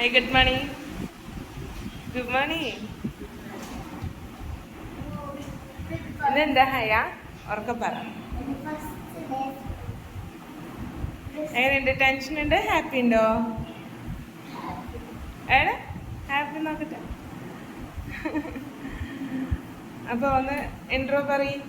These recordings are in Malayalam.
Hi good morning good morning ഇന്നെന്താ ഹയ? ഉറക്കെ പറ. എങ്ങനെയുണ്ട്? ടെൻഷൻ ഉണ്ട്? ഹാപ്പി ഉണ്ടോ? ഏടെ ഹാപ്പി നോക്കട്ടെ. അപ്പൊ ഒന്ന് ഇൻട്രോ പറയും.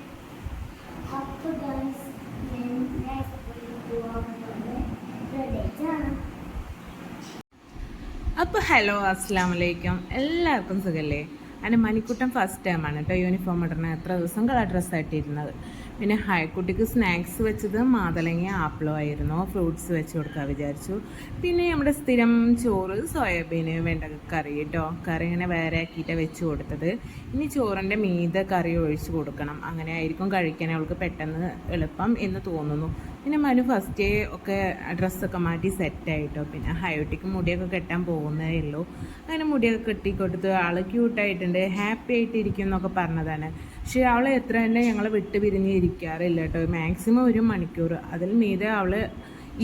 അപ്പോൾ ഹലോ അസ്സാം വലൈക്കും എല്ലാവർക്കും സുഖല്ലേ? അതിന് മണിക്കുട്ടൻ ഫസ്റ്റ് ടൈമാണ് കേട്ടോ യൂണിഫോം ഇടണ. എത്ര ദിവസം കളർ ഡ്രസ്സ് ആയിട്ടിരുന്നത്? പിന്നെ ഹൈക്കുട്ടിക്ക് സ്നാക്സ് വെച്ചത് മാതളങ്ങ ആപ്പിളോ ആയിരുന്നു. ഫ്രൂട്ട്സ് വെച്ച് കൊടുക്കാൻ വിചാരിച്ചു. പിന്നെ നമ്മുടെ സ്ഥിരം ചോറ് സോയാബീന് വേണ്ട കറി കേട്ടോ കറി ഇങ്ങനെ വേറെ ആക്കിയിട്ട് വെച്ച് കൊടുത്തത്. ഇനി ചോറിന്റെ മീത കറി ഒഴിച്ച് കൊടുക്കണം. അങ്ങനെ ആയിരിക്കും കഴിക്കാൻ അവൾക്ക് പെട്ടെന്ന് എളുപ്പം എന്ന് തോന്നുന്നു. പിന്നെ മനു ഫസ്റ്റ് ഒക്കെ ഡ്രസ്സൊക്കെ മാറ്റി സെറ്റായിട്ടോ പിന്നെ ഹയോട്ടിക്ക് മുടിയൊക്കെ കെട്ടാൻ പോകുന്നേ ഉള്ളൂ. അങ്ങനെ മുടിയൊക്കെ കെട്ടി കൊടുത്ത് ആൾ ക്യൂട്ടായിട്ടുണ്ട് ഹാപ്പി ആയിട്ട് ഇരിക്കും എന്നൊക്കെ പറഞ്ഞതാണ്. പക്ഷേ അവൾ എത്ര തന്നെ ഞങ്ങൾ വിട്ട് പിരിഞ്ഞ് ഇരിക്കാറില്ല കേട്ടോ. മാക്സിമം ഒരു മണിക്കൂർ അതിൽ മീതെ അവൾ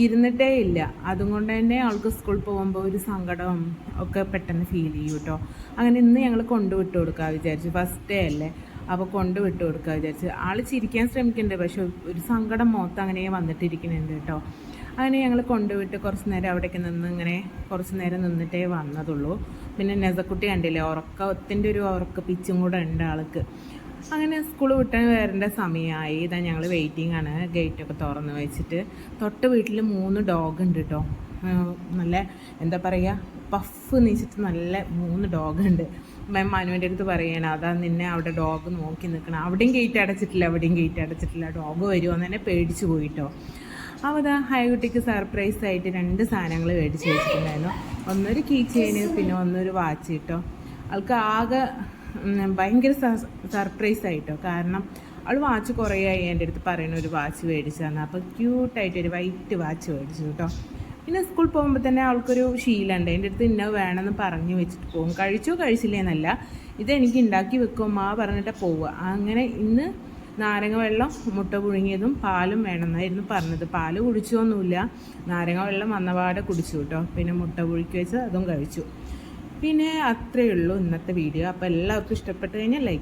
ഇരുന്നിട്ടേ ഇല്ല. അതുകൊണ്ട് തന്നെ അവൾക്ക് സ്കൂളിൽ പോകുമ്പോൾ ഒരു സങ്കടം ഒക്കെ പെട്ടെന്ന് ഫീൽ ചെയ്യും കേട്ടോ. അങ്ങനെ ഇന്ന് ഞങ്ങൾ കൊണ്ടുവിട്ട് കൊടുക്കുക വിചാരിച്ചു. ഫസ്റ്റ് ഡേ അല്ലേ? അപ്പോൾ കൊണ്ട് വിട്ടു കൊടുക്കുക വിചാരിച്ച്. ആൾ ചിരിക്കാൻ ശ്രമിക്കുന്നുണ്ട് പക്ഷെ ഒരു സങ്കടം മൊത്തം അങ്ങനെ വന്നിട്ടിരിക്കുന്നുണ്ട് കേട്ടോ. അങ്ങനെ ഞങ്ങൾ കൊണ്ടുവിട്ട് കുറച്ച് നേരം അവിടേക്ക് നിന്ന് ഇങ്ങനെ കുറച്ച് നേരം നിന്നിട്ടേ വന്നതുള്ളൂ. പിന്നെ നെസക്കുട്ടി കണ്ടില്ലേ ഉറക്കത്തിന്റെ ഒരു ഉറക്ക പിച്ചും കൂടെ ഉണ്ട് ആൾക്ക്. അങ്ങനെ സ്കൂൾ വിട്ട് വരേണ്ട സമയമായി. ഇതാ ഞങ്ങൾ വെയിറ്റിംഗ് ആണ്. ഗേറ്റൊക്കെ തുറന്ന് വെച്ചിട്ട് തൊട്ട് വീട്ടിൽ മൂന്ന് ഡോഗ് ഉണ്ട് കേട്ടോ. നല്ല എന്താ പറയുക പഫ് നീച്ചിട്ട് നല്ല മൂന്ന് ഡോഗ് ഉണ്ട്. മാം മനുവിന്റെ അടുത്ത് പറയണം അതാ നിന്നെ അവിടെ ഡോഗ് നോക്കി നിൽക്കണം അവിടെയും ഗേറ്റ് അടച്ചിട്ടില്ല അവിടെയും ഗേറ്റ് അടച്ചിട്ടില്ല. ഡോഗ് വരുമോ എന്ന് തന്നെ പേടിച്ചു പോയിട്ടോ. അപ്പോൾ അതാ ഹൈകുട്ടിക്ക് സർപ്രൈസ് ആയിട്ട് രണ്ട് സാധനങ്ങൾ മേടിച്ച് വെച്ചിട്ടുണ്ടായിരുന്നു. ഒന്നൊരു കീ ചെയിന് പിന്നെ ഒന്നൊരു വാച്ച് കിട്ടോ ആൾക്ക് ആകെ ഭയങ്കര സർപ്രൈസ് ആയിട്ടോ. കാരണം അവൾ വാച്ച് കുറേ ആയി എന്റെ അടുത്ത് പറയുന്ന ഒരു വാച്ച് മേടിച്ചു തന്നെ അപ്പോൾ ക്യൂട്ടായിട്ട് ഒരു വൈറ്റ് വാച്ച് മേടിച്ചു കേട്ടോ. പിന്നെ സ്കൂൾ പോകുമ്പോൾ തന്നെ അവൾക്കൊരു ശീലമുണ്ട് എന്റെ അടുത്ത് ഇന്ന വേണമെന്ന് പറഞ്ഞു വെച്ചിട്ട് പോകും. കഴിച്ചോ കഴിച്ചില്ലേന്നല്ല. ഇത് എനിക്ക് ഉണ്ടാക്കി വെക്കും മാ പറഞ്ഞിട്ട് പോവുക അങ്ങനെ ഇന്ന് നാരങ്ങ വെള്ളം മുട്ട പുഴുങ്ങിയതും പാലും വേണമെന്നായിരുന്നു പറഞ്ഞത്. പാൽ കുടിച്ചൊന്നുമില്ല. നാരങ്ങ വെള്ളം വന്നപാടെ കുടിച്ചു കേട്ടോ. പിന്നെ മുട്ട പുഴുക്കി വെച്ച് അതും കഴിച്ചു. പിന്നെ അത്രയേ ഉള്ളൂ ഇന്നത്തെ വീഡിയോ. അപ്പോൾ എല്ലാവർക്കും ഇഷ്ടപ്പെട്ട് കഴിഞ്ഞാൽ ലൈക്ക്